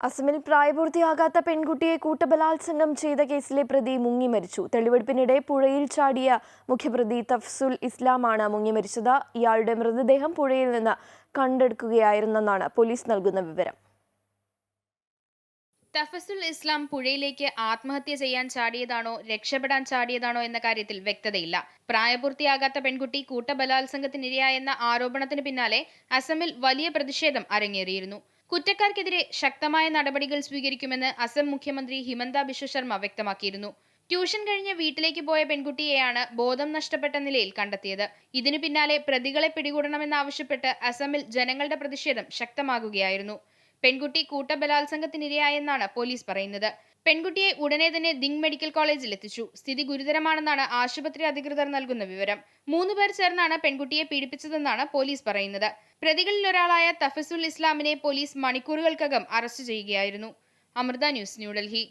അസമിൽ പ്രായപൂർത്തിയാകാത്ത പെൺകുട്ടിയെ കൂട്ടബലാത്സംഗം ചെയ്ത കേസിലെ പ്രതി മുങ്ങി മരിച്ചു. തെളിവെടുപ്പിനിടെ പുഴയിൽ ചാടിയ മുഖ്യപ്രതി തഫ്സുൽ ഇസ്ലാമാണ് മുങ്ങി മരിച്ചത്. ഇയാളുടെ മൃതദേഹം പുഴയിൽ നിന്ന് കണ്ടെടുക്കുകയായിരുന്നെന്നാണ് പോലീസ് നൽകുന്ന വിവരം. തഫസുൽ ഇസ്ലാം പുഴയിലേക്ക് ആത്മഹത്യ ചെയ്യാൻ ചാടിയതാണോ രക്ഷപ്പെടാൻ ചാടിയതാണോ എന്ന കാര്യത്തിൽ വ്യക്തതയില്ല. പ്രായപൂർത്തിയാകാത്ത പെൺകുട്ടി കൂട്ടബലാത്സംഗത്തിനിരയായെന്ന ആരോപണത്തിന് പിന്നാലെ അസമിൽ വലിയ പ്രതിഷേധം അരങ്ങേറിയിരുന്നു. കുറ്റക്കാർക്കെതിരെ ശക്തമായ നടപടികൾ സ്വീകരിക്കുമെന്ന് അസം മുഖ്യമന്ത്രി ഹിമന്ത ബിശ്വ ശർമ്മ വ്യക്തമാക്കിയിരുന്നു. ട്യൂഷൻ കഴിഞ്ഞ് വീട്ടിലേക്ക് പോയ പെൺകുട്ടിയെയാണ് ബോധം നഷ്ടപ്പെട്ട നിലയിൽ കണ്ടെത്തിയത്. ഇതിനു പിന്നാലെ പ്രതികളെ പിടികൂടണമെന്നാവശ്യപ്പെട്ട് അസമിൽ ജനങ്ങളുടെ പ്രതിഷേധം ശക്തമാകുകയായിരുന്നു. പെൺകുട്ടി കൂട്ടബലാത്സംഗത്തിനിരയായെന്നാണ് പോലീസ് പറയുന്നത്. പെൺകുട്ടിയെ ഉടനെ തന്നെ ദിങ് മെഡിക്കൽ കോളേജിൽ എത്തിച്ചു. സ്ഥിതി ഗുരുതരമാണെന്നാണ് ആശുപത്രി അധികൃതർ നൽകുന്ന വിവരം. മൂന്നുപേർ ചേർന്നാണ് പെൺകുട്ടിയെ പീഡിപ്പിച്ചതെന്നാണ് പോലീസ് പറയുന്നത്. പ്രതികളിൽ ഒരാളായ തഫസുൽ ഇസ്ലാമിനെ പോലീസ് മണിക്കൂറുകൾക്കകം അറസ്റ്റ് ചെയ്യുകയായിരുന്നു. അമൃത ന്യൂസ് ന്യൂഡൽഹി.